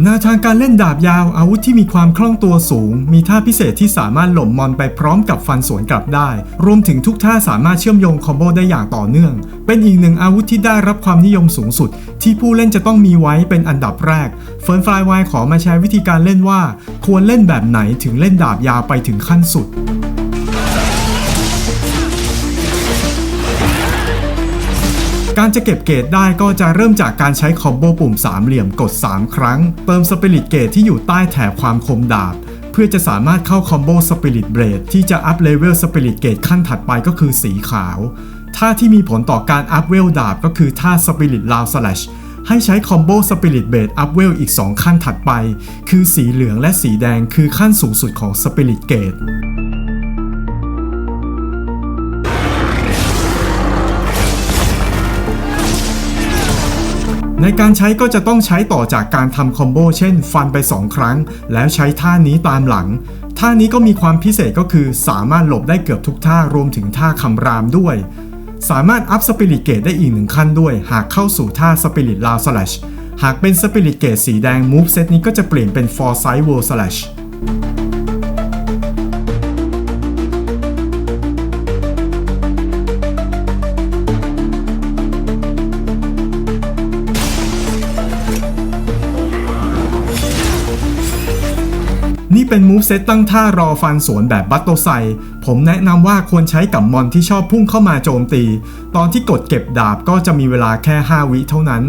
แนวทางการเล่นดาบยาวอาวุธที่มีความคล่องตัวสูง มีท่าพิเศษที่สามารถหล่มมอนไปพร้อมกับฟันสวนกลับได้ รวมถึงทุกท่าสามารถเชื่อมโยงคอมโบได้อย่างต่อเนื่อง เป็นอีกหนึ่งอาวุธที่ได้รับความนิยมสูงสุด ที่ผู้เล่นจะต้องมีไว้เป็นอันดับแรกเฟิร์นฟลายวายขอมาแชร์วิธีการเล่นว่า ควรเล่นแบบไหนถึงเล่นดาบยาวไปถึงขั้นสุด การจะเก็บเกรดได้ก็จะเริ่มจากการใช้คอมโบปุ่มสามเหลี่ยมกด 3 ครั้ง เติมสปิริตเกรดที่อยู่ใต้แถบความคมดาบ เพื่อจะสามารถเข้าคอมโบสปิริตเบรดที่จะอัพเลเวลสปิริตเกรดขั้นถัดไปก็คือสีขาวท่าที่มีผลต่อการอัพเวลดาบก็คือท่าสปิริตลาวสแลชให้ใช้คอมโบสปิริตเบรดอัพเวลอีก 2 ขั้นถัดไป คือสีเหลืองและสีแดงคือขั้นสูงสุดของสปิริตเกร ในการใช้ก็จะต้องใช้ต่อจากการทำคอมโบเช่น ฟันไป 2 ครั้ง แล้วใช้ท่านี้ตามหลัง ท่านี้ก็มีความพิเศษก็คือสามารถหลบได้เกือบทุกท่ารวมถึงท่าคำรามด้วย สามารถอัพสปิริตเกตได้อีกหนึ่งขั้นด้วย หากเข้าสู่ท่าสปิริตลาวสแลชหากเป็นสปิริตเกตสีแดงมูฟเซตนี้ก็จะเปลี่ยนเป็นฟอร์ไซด์ o ว l ส เป็นมูฟเซตตั้งท่ารอฟันสวนแบบบัตโตไซ ผมแนะนำว่าควรใช้กับมอนที่ชอบพุ่งเข้ามาโจมตี ตอนที่กดเก็บดาบก็จะมีเวลาแค่ 5 วิเท่านั้น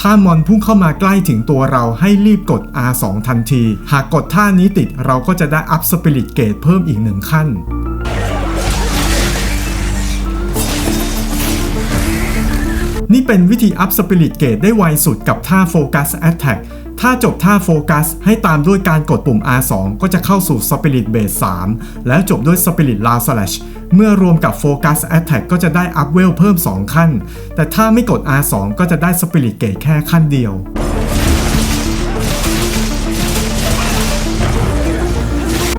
ถ้ามอนพุ่งเข้ามาใกล้ถึงตัวเราให้รีบกด R2 ทันที หากกดท่านี้ติดเราก็จะได้อัพสปิริตเกตเพิ่มอีกหนึ่งขั้นนี่เป็นวิธีอัพสปิริตเกตได้ไวสุดกับท่าโฟกัสแอ t แทก ถ้าจบท่าโฟกัสให้ตามด้วยการกดปุ่ม R2 ก็จะเข้าสู่ Spirit Base 3 แล้วจบด้วย Spirit l a w Slash เมื่อรวมกับ Focus Attack ก็จะได้อัพเวลเพิ่ม 2 ขั้น แต่ถ้าไม่กด R2 ก็จะได้ Spirit Gate แค่ขั้นเดียว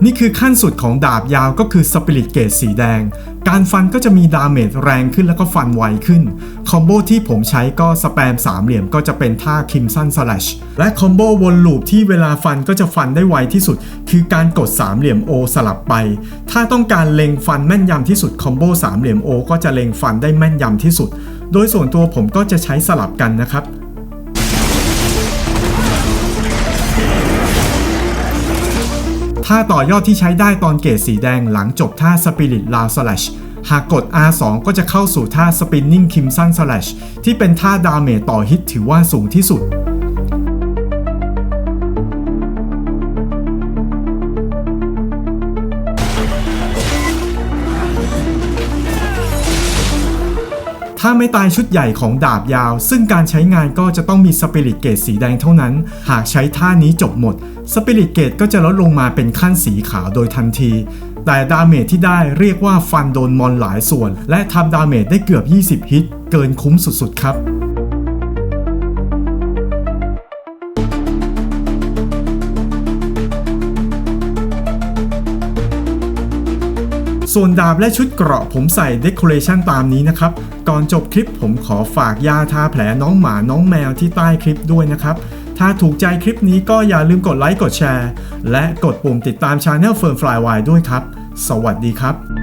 นี่คือขั้นสุดของดาบยาวก็คือสปิริตเกตสีแดง การฟันก็จะมีดาเมจแรงขึ้นแล้วก็ฟันไวขึ้น คอมโบที่ผมใช้ก็สแปมสามเหลี่ยมก็จะเป็นท่าคิมสันสลัชและคอมโบวนลูปที่เวลาฟันก็จะฟันได้ไวที่สุด คือการกดสามเหลี่ยม O สลับไป ถ้าต้องการเล็งฟันแม่นยำที่สุดคอมโบสามเหลี่ยม O ก็จะเล็งฟันได้แม่นยำที่สุด โดยส่วนตัวผมก็จะใช้สลับกันนะครับ ท่าต่อยอดที่ใช้ได้ตอนเกรดสีแดงหลังจบท่า Spirit l a w Slash หากกด R2 ก็จะเข้าสู่ท่า Spinning Kimson Slash ที่เป็นท่าดาเมจต่อฮิตถือว่าสูงที่สุด ถ้าไม่ตายชุดใหญ่ของดาบยาว ซึ่งการใช้งานก็จะต้องมีสปิริตเกตสีแดงเท่านั้น หากใช้ท่านี้จบหมด สปิริตเกตก็จะลดลงมาเป็นขั้นสีขาวโดยทันที แต่ดาเมจที่ได้เรียกว่าฟันโดนมอนหลายส่วน และทำดาเมจได้เกือบ 20 ฮิต เกินคุ้มสุดๆครับ ส่วนดาบและชุดเกราะผมใส่เด o อเรชันตามนี้นะครับ ก่อนจบคลิปผมขอฝากยาทาแผลน้องหมาน้องแมวที่ใต้คลิปด้วยนะครับ ถ้าถูกใจคลิปนี้ก็อย่าลืมกดไลค์กดแชร์ และกดปุ่มติดตามช anel เฟิร์นฟลายวายด้วยครับ สวัสดีครับ